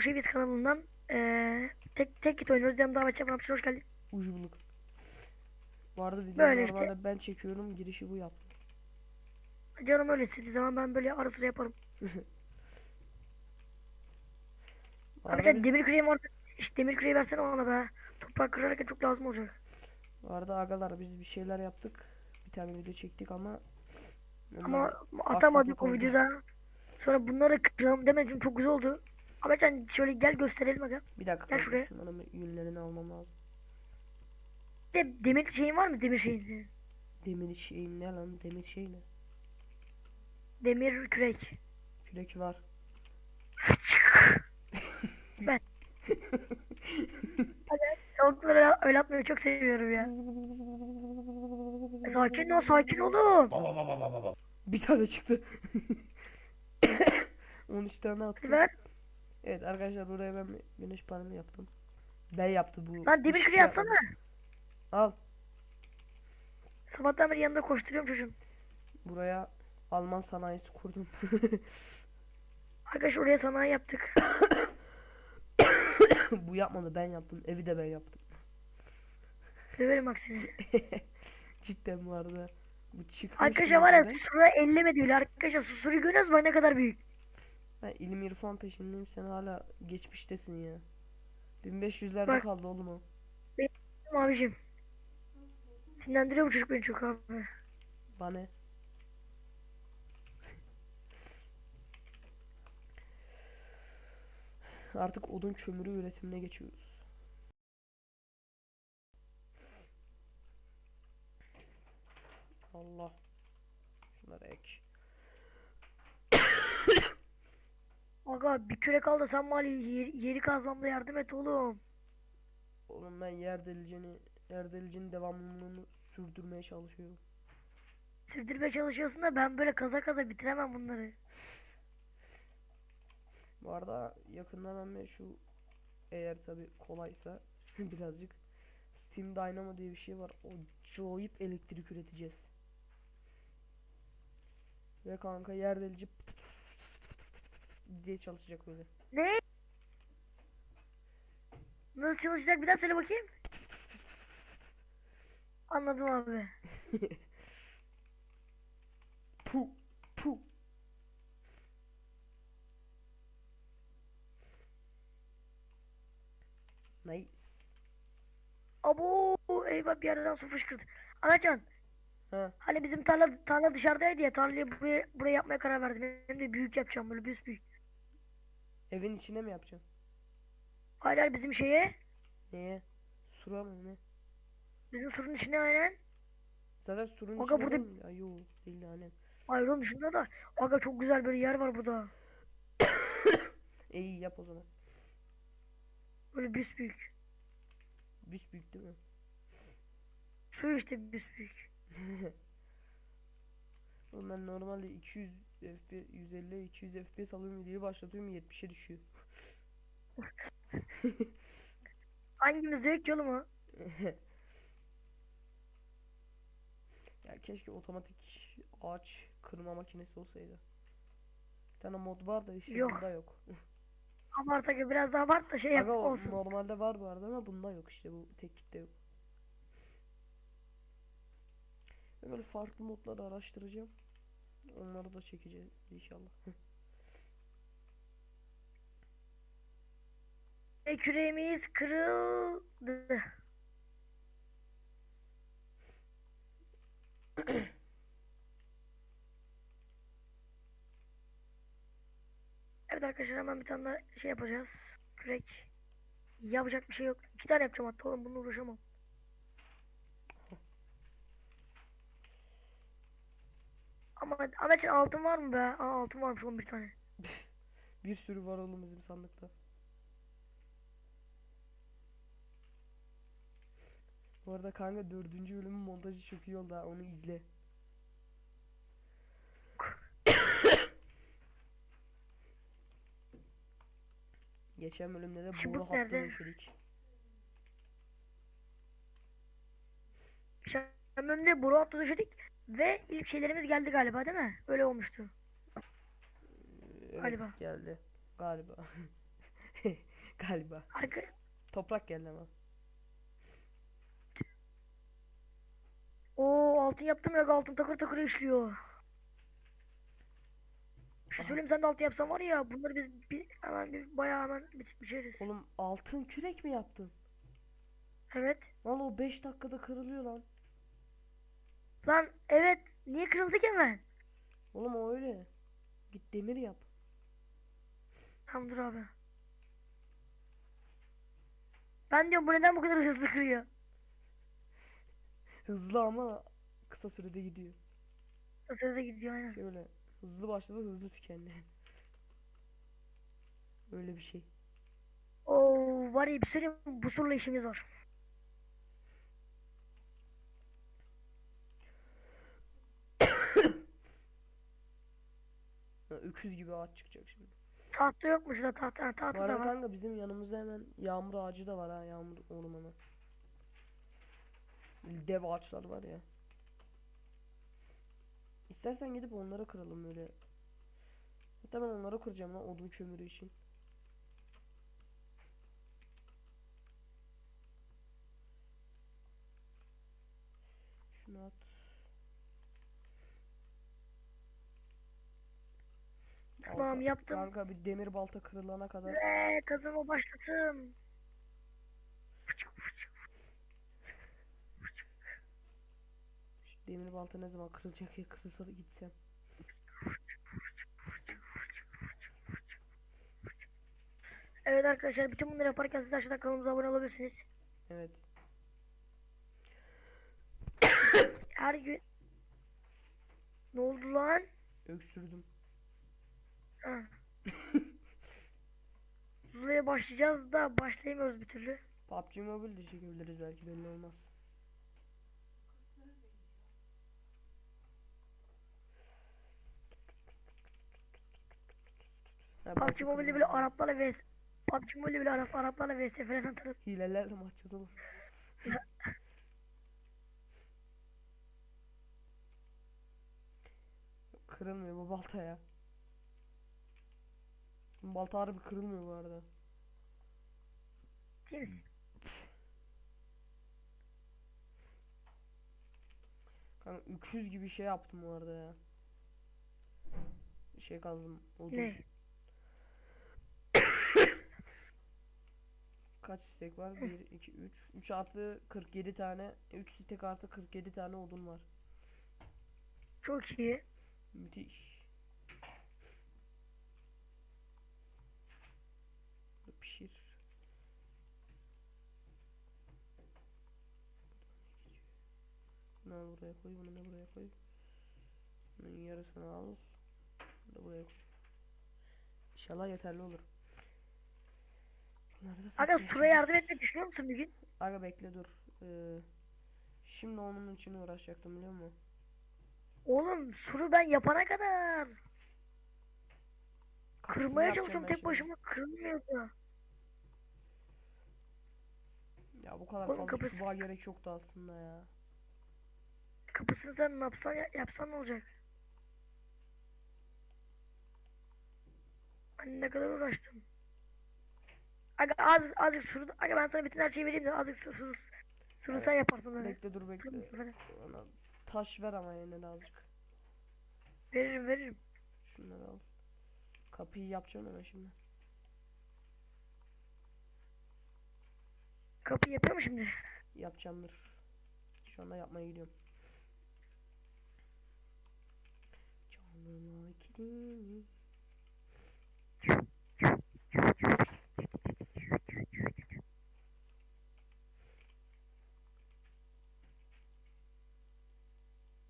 Şeviz kanalından eee tek tek git oynuyoruz. Dem davet yapmak için hoş geldin. Ucu buluk. Bu arada video Böyle işte. ben çekiyorum. Girişi bu yaptı. Canım öyle istediği zaman ben böyle ara sıra yaparım. Arkadaşlar demir küreğim var. İşte demir küreği versene bana be. Toprak kırarken çok lazım olacak. bu arada agalar biz bir şeyler yaptık. Bir tane video çektik ama Ama atamadık o videoda. Sonra bunları kıralım demedim çok güzel oldu. Ama sen şöyle gel gösterelim aga. bir dakika Gel şuraya. bir yünlerini almam lazım. De demir şeyin var mı demir şeyin? senin? Demir şeyim ne lan? Demir şey ne? Demir kürek. Kürek var. Ben. Tavukları öyle atmayı çok seviyorum ya. Sakin ol sakin olun. bir tane çıktı. 13 tane attım. Ver. Evet arkadaşlar buraya ben güneş paneli yaptım. Ben yaptı bu. Lan demir küreği atsana. yapmadı. Al. Sabahtan beri yanında koşturuyorum çocuğum. Buraya Alman sanayisi kurdum. Arkadaş oraya sanayi yaptık. bu yapmadı ben yaptım. Evi de ben yaptım. Severim bak seni. Cidden bu arada. Bu çıkmış. Arkadaşlar var ya susura ellemedi bile. Arkadaşlar susuru görüyoruz mu ne kadar büyük. Ben ilim irfan peşindeyim sen hala geçmiştesin ya. 1500'lerde Bak. kaldı oğlum o. Abicim. Sinirlendiriyor bu çocuk beni çok abi. Bana ne? Artık odun kömürü üretimine geçiyoruz. Allah. Şunları ek. Aga bir kürek al da sen mali yeri, yeri kazmamda yardım et oğlum. Oğlum ben yer delicini, yer delicinin devamlılığını sürdürmeye çalışıyorum. Sürdürmeye çalışıyorsun da ben böyle kaza kaza bitiremem bunları. Bu arada yakından ben şu eğer tabi kolaysa birazcık Steam Dynamo diye bir şey var. O acayip elektrik üreteceğiz. Ve kanka yer delici pıt diye çalışacak böyle. Ne? Nasıl çalışacak bir daha söyle bakayım. Anladım abi. Pu pu. Nice. Abo eyvah bir yerden su fışkırdı. Anacan Ha, hani bizim tarla, tarla dışarıdaydı ya tarlayı buraya, buraya yapmaya karar verdim. Hem de büyük yapacağım böyle büyük. Evin içine mi yapacaksın? Hala bizim şeye Neye? Sura mı ne? bizim surun içine aynen. Zaten surun Aga içine burada- mi? Ay değil hani. Hayır oğlum şunda da. Aga çok güzel böyle yer var burada. İyi yap o zaman. Böyle büyük. Büyük değil mi? Su işte büyük. Ben normalde 200 FPS, 150 200 FPS alıyorum videoyu başlatıyorum 70'e düşüyor. Hangimiz ki oğlum o? ya keşke otomatik ağaç kırma makinesi olsaydı. Bir tane mod var da işte Yok. bunda yok. Abart aga biraz daha abart da şey yap Aga o olsun. normalde var arada ama bunda yok işte bu tek kitle yok. Böyle farklı modları araştıracağım. Onları da çekeceğiz inşallah. E, küreğimiz kırıldı. Evet arkadaşlar hemen bir tane daha şey yapacağız. Kürek. Yapacak bir şey yok. İki tane yapacağım hatta oğlum bununla uğraşamam. Ama Ahmetciğim altın var mı be? Aa altın varmış 11 tane. Bir sürü var oğlum bizim sandıkta. Bu arada kanka dördüncü bölümün montajı çok iyi oldu ha onu izle. Geçen bölümde de boru hattı nerede? döşedik. Şam'ımda boru hattı döşedik ve ilk şeylerimiz geldi galiba değil mi? Öyle olmuştu. Evet Galiba. geldi. Galiba. Galiba. Arka... Toprak geldi ama. Oo altın yaptım ya altın takır takır işliyor. Bir şey Aha. söyleyeyim sen de altın yapsan var ya bunları biz bir, hemen bir bayağı hemen biçeriz. Oğlum altın kürek mi yaptın? Evet. Lan o 5 dakikada kırılıyor lan. Lan evet niye kırıldık hemen? Oğlum o öyle. Git demir yap. Tamam dur abi. Ben diyorum bu neden bu kadar hızlı kırıyor? Hızlı ama kısa sürede gidiyor. O sırada gidiyor aynen. Şöyle hızlı başladı hızlı tükendi. Öyle bir şey. Oo var ya bir söyleyeyim bu soruyla işimiz var. Öküz gibi ağaç çıkacak şimdi. Tahta yokmuş da tahta. Ha, Bu tahta da arada var. kanka bizim yanımızda hemen yağmur ağacı da var ha yağmur ormanı. Dev ağaçlar var ya. İstersen gidip onlara kıralım böyle. Hatta ben onlara kıracağım lan odun kömürü için. Şunu at. Tamam, yaptım. Kanka bir demir balta kırılana kadar Ve kazıma başladım. Demir balta ne zaman kırılacak ya kırılsa da gitsem. Evet arkadaşlar bütün bunları yaparken siz aşağıdan kanalımıza abone olabilirsiniz. Evet. Her gün... Ne oldu lan? Öksürdüm. Ha. Zula'ya başlayacağız da başlayamıyoruz bir türlü. PUBG Mobile de çekebiliriz belki belli olmaz. Ha, PUBG Mobile'de bile Araplarla vs PUBG Mobile'de bile Arap, Araplarla vs falan atarız. Hilelerle atacağız oğlum? Kırılmıyor bu balta ya. Balta harbi kırılmıyor bu arada. Kanka öküz gibi şey yaptım bu arada ya. Şey kazdım. Odun. Ne? Kaç istek var? 1, 2, 3. 3 artı 47 tane. 3 istek artı 47 tane odun var. Çok iyi. Müthiş. Bunu buraya koy, bunu da buraya koy. Bunun yarısını al. Bunu da buraya koy. İnşallah yeterli olur. Aga şimdi. yardım etmeyi düşünüyor musun bir gün? Aga bekle dur. Ee, şimdi onun için uğraşacaktım biliyor musun? Oğlum Suru ben yapana kadar Kapısını kırmaya ben tek başıma kırılmıyordu. Ya bu kadar Oğlum fazla kapısı- çubuğa gerek yoktu aslında ya. Kapısını sen yapsan ya- yapsan ne olacak? Ben ne kadar uğraştım. Aga az azıcık suru aga ben sana bütün her şeyi vereyim de azıcık suru Evet. sen yaparsın öyle. Bekle dur bekle. Bana taş ver ama yine de azıcık. Veririm veririm. Şunları al. Kapıyı yapacağım hemen şimdi. Kapıyı yapıyor mu şimdi? Yapacağım dur. Şu anda yapmaya gidiyorum.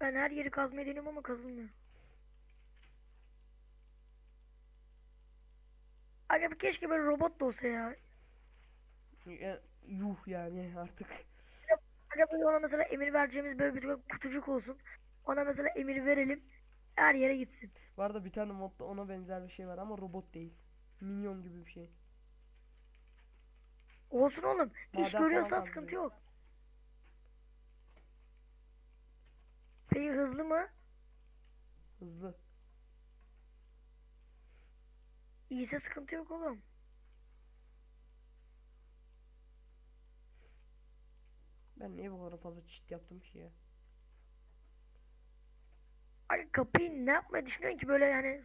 Ben her yeri kazmaya deniyorum ama kazılmıyor. Aga bir keşke böyle robot da olsa ya. Ya, yuh yani artık. Aga böyle ona mesela emir vereceğimiz böyle bir kutucuk olsun. Ona mesela emir verelim. Her yere gitsin. Var da bir tane modda ona benzer bir şey var ama robot değil. Minyon gibi bir şey. Olsun oğlum. İş görüyorsan sıkıntı yok. Peki hızlı mı? Hızlı. İyiyse sıkıntı yok oğlum. Ben niye bu kadar fazla çit yaptım ki ya? Ay kapıyı ne yapmayı düşünüyorsun ki böyle yani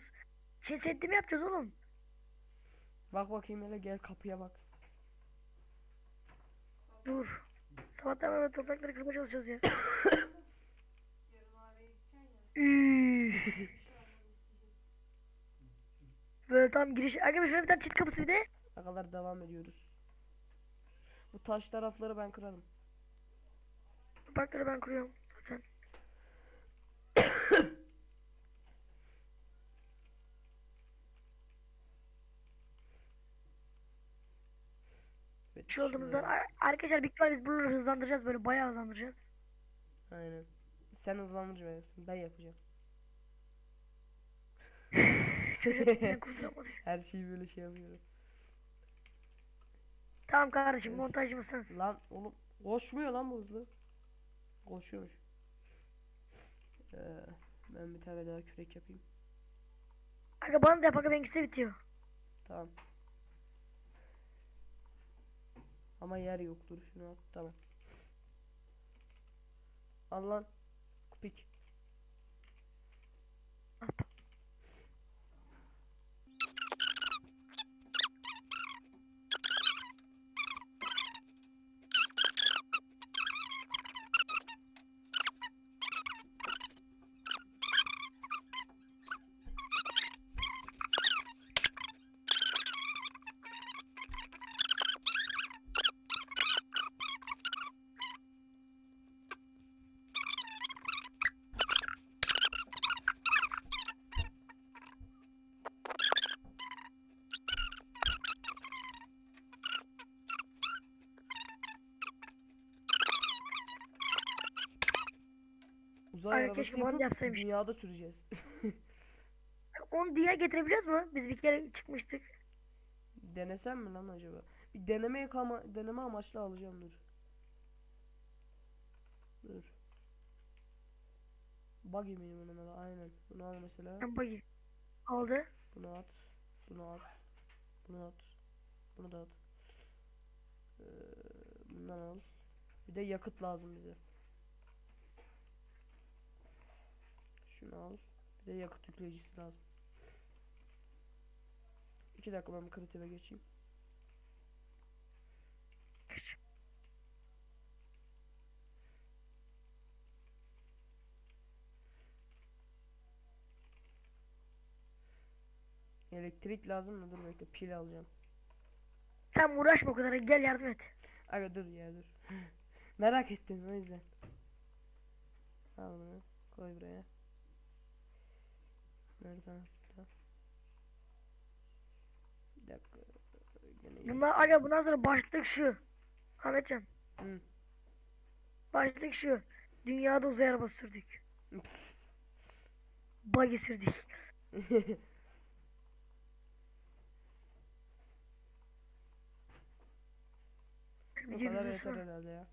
şey mi yapacağız oğlum? Bak bakayım hele gel kapıya bak. Dur. Sabahtan beri toprakları kırmaya çalışacağız ya. Böyle tam giriş. Arkadaşlar bir tane çift kapısı bir de. Ne kadar devam ediyoruz. Bu taş tarafları ben kırarım. Toprakları ben kuruyorum şey olduğumuzda şimdi- ar- arkadaşlar büyük ihtimalle biz bunu hızlandıracağız böyle bayağı hızlandıracağız. Aynen. Sen hızlandıracaksın. Ben yapacağım. Kurtulamadı. Her şeyi böyle şey yapıyorum. Tamam kardeşim montajcımız sensin. Lan oğlum koşmuyor lan bu hızlı. Koşuyormuş. Ee, ben bir tane daha kürek yapayım. Aga bana da yap aga benimkisi bitiyor. Tamam. Ama yer yoktur. Şunu at. Tamam. Al lan. Kupik. Uzay keşke bana yapıp yapsaymış. dünyada süreceğiz. Onu diye getirebiliyoruz mu? Biz bir kere çıkmıştık. Denesem mi lan acaba? Bir deneme ama deneme amaçlı alacağım dur. Dur. Buggy onun adı? Aynen. Bunu al mesela. Bayı. Aldı. Bunu at. Bunu at. Bunu at. Bunu da at. Ee, bundan al. Bir de yakıt lazım bize. Şunu al. Bir de yakıt yükleyicisi lazım. İki dakika ben kreative geçeyim. Elektrik lazım mı? Dur bekle pil alacağım. Sen uğraşma o kadar. Gel yardım et. Aga dur ya dur. Merak ettim o yüzden. Al bunu koy buraya. Nerede? Bir dakika. Gene. Bunlar aga bundan sonra başlık şu. Ahmetcan. Hı. Başlık şu. Dünyada uzay arabası sürdük. Buggy sürdük. Bu kadar yeter herhalde ya.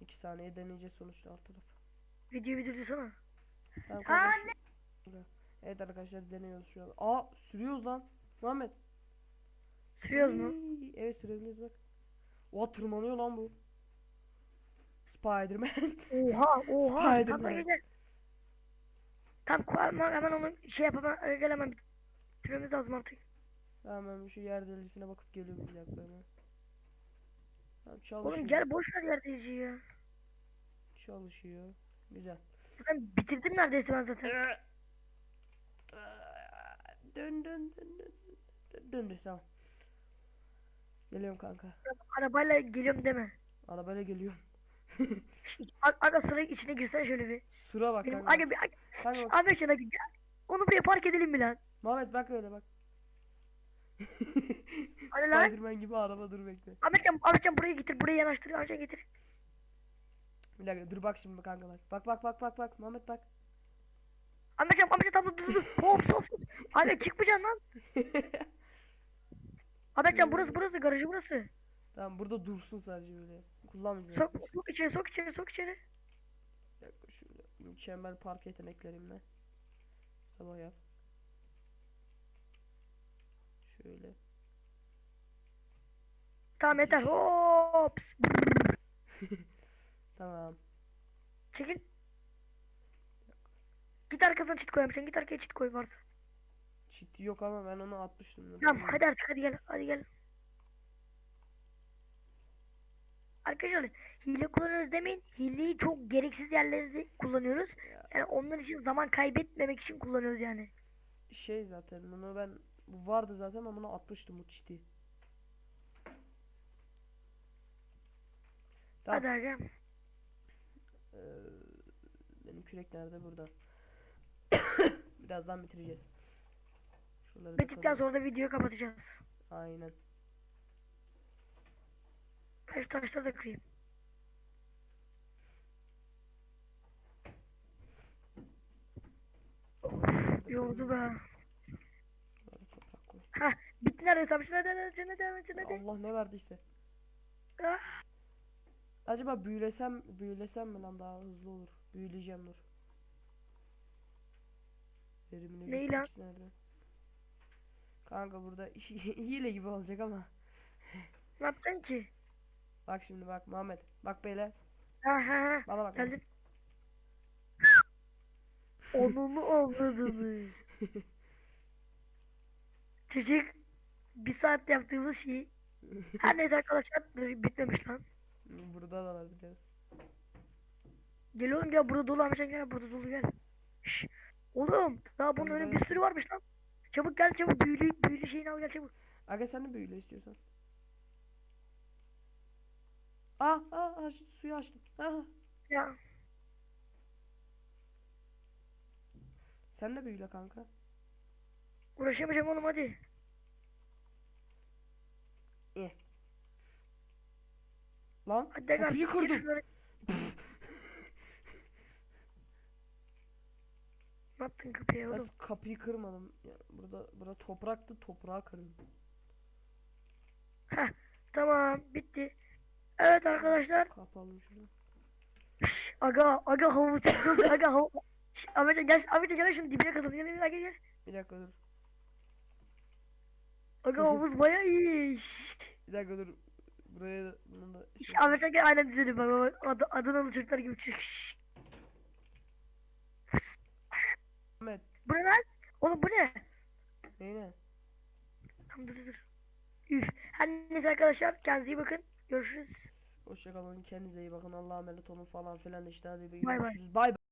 İki saniye deneyeceğiz sonuçta alt taraf. Video videosuna. Tamam, Anne! Evet arkadaşlar deniyoruz şu an. Aa sürüyoruz lan. Muhammed. Sürüyoruz mu? Evet sürebiliriz bak. Oha tırmanıyor lan bu. Spiderman. Oha oha. Spiderman. Tam hemen, hemen onu şey yapamam. Gel hemen bitirmemiz lazım artık. tamam şu yer delisine bakıp geliyorum bir dakika hemen. Tamam çalışıyor. Oğlum gel boş ver yerdeci ya. Çalışıyor. Güzel. Ben bitirdim neredeyse ben zaten. Dön dön dön dön. Dön döndü tamam. Geliyorum kanka. Arabayla geliyorum deme. Arabayla geliyorum. Aga sıra içine girsene şöyle bir. Sıra bak Benim kanka. aga bir aga. Ahmet şuna gel. Onu buraya park edelim mi lan? Muhammed bak öyle bak. Hadi lan. Spiderman gibi araba dur bekle. Ahmetcan, Ahmetcan buraya getir, buraya yanaştır. Ahmetcan getir. Bir dakika dur bak şimdi kanka bak. Bak bak bak bak bak Muhammed bak. Ahmetcan, Ahmetcan tamam dur dur hop hop. Ahmet çıkmayacaksın lan. Ahmetcan burası burası garajı burası. tamam burada dursun sadece böyle. Kullanmayacağım. Sok, sok içeri sok içeri sok içeri. Bir dakika şöyle mükemmel park yeteneklerimle. Sabah yap. Şöyle. Tamam yeter. Hop. Tamam. Çekil. Git arkasına çit koyamışsın. Git arkaya çit koy varsa. Çit yok ama ben onu atmıştım. Tamam hadi artık hadi gel. Hadi gel. Arkadaşlar hile kullanıyoruz demeyin. Hileyi çok gereksiz yerlerde kullanıyoruz. Ya. Yani onlar için zaman kaybetmemek için kullanıyoruz yani. Şey zaten bunu ben bu vardı zaten ama bunu atmıştım bu çiti. Tamam. Hadi aga. Ee, benim kürek nerede? Burada. Birazdan bitireceğiz. Şuraları Bittikten sonra da videoyu kapatacağız. Aynen. Ben şu taşları da kırayım. Of, yordu be. Ha, bitti neredeyse. Şuna hadi, şuna hadi, şuna hadi. Allah ne verdiyse. Ah, Acaba büyülesem büyülesem mi lan daha hızlı olur. Büyüleyeceğim dur. Verimini yükseltmiş nerede? Kanka burada hile gibi olacak ama. Ne yapacaksın ki? Bak şimdi bak Muhammed. Bak böyle. Ha ha ha. Bana bak. Geldim. Onunu avradını. Çocuk bir saat yaptığımız şey. Her neyse arkadaşlar bitmemiş lan. Burada da var biraz. Gel oğlum gel burada dolu amcan gel burada dolu gel. Şş, oğlum daha bunun önünde bir sürü varmış lan. Çabuk gel çabuk büyülü büyülü şeyini al gel çabuk. Aga sen de büyüle istiyorsan. Ah ah ah şu suyu açtım. Ah. Ya Sen de büyüle kanka. uğraşamayacağım oğlum hadi. Eh. Lan Hadi gel. kapıyı kırdım. Ne yaptın kapıya Ben oğlum? kapıyı kırmadım. Ya, burada burada topraktı toprağı kırdım. Heh tamam bitti. Evet arkadaşlar. Kapalım şunu. Aga aga havuç aga havuç. Şş, Ahmet'e gel Ahmet'e gel şunu dibine kazalım. Gel gel gel. Bir dakika dur. Aga havuz baya iyi. Bir dakika dur. Buraya da bunun da şş, şey- gel aynen dizelim bak bak. Ad Adanalı çocuklar gibi çık. Şş. Ahmet. Bu ne lan? Oğlum bu ne? Neyine? Tamam dur dur. Üf. Her neyse arkadaşlar kendinize iyi bakın. Görüşürüz. Hoşçakalın. Kendinize iyi bakın. Allah'a emanet olun falan filan işte. Hadi bir görüşürüz. Bay bay.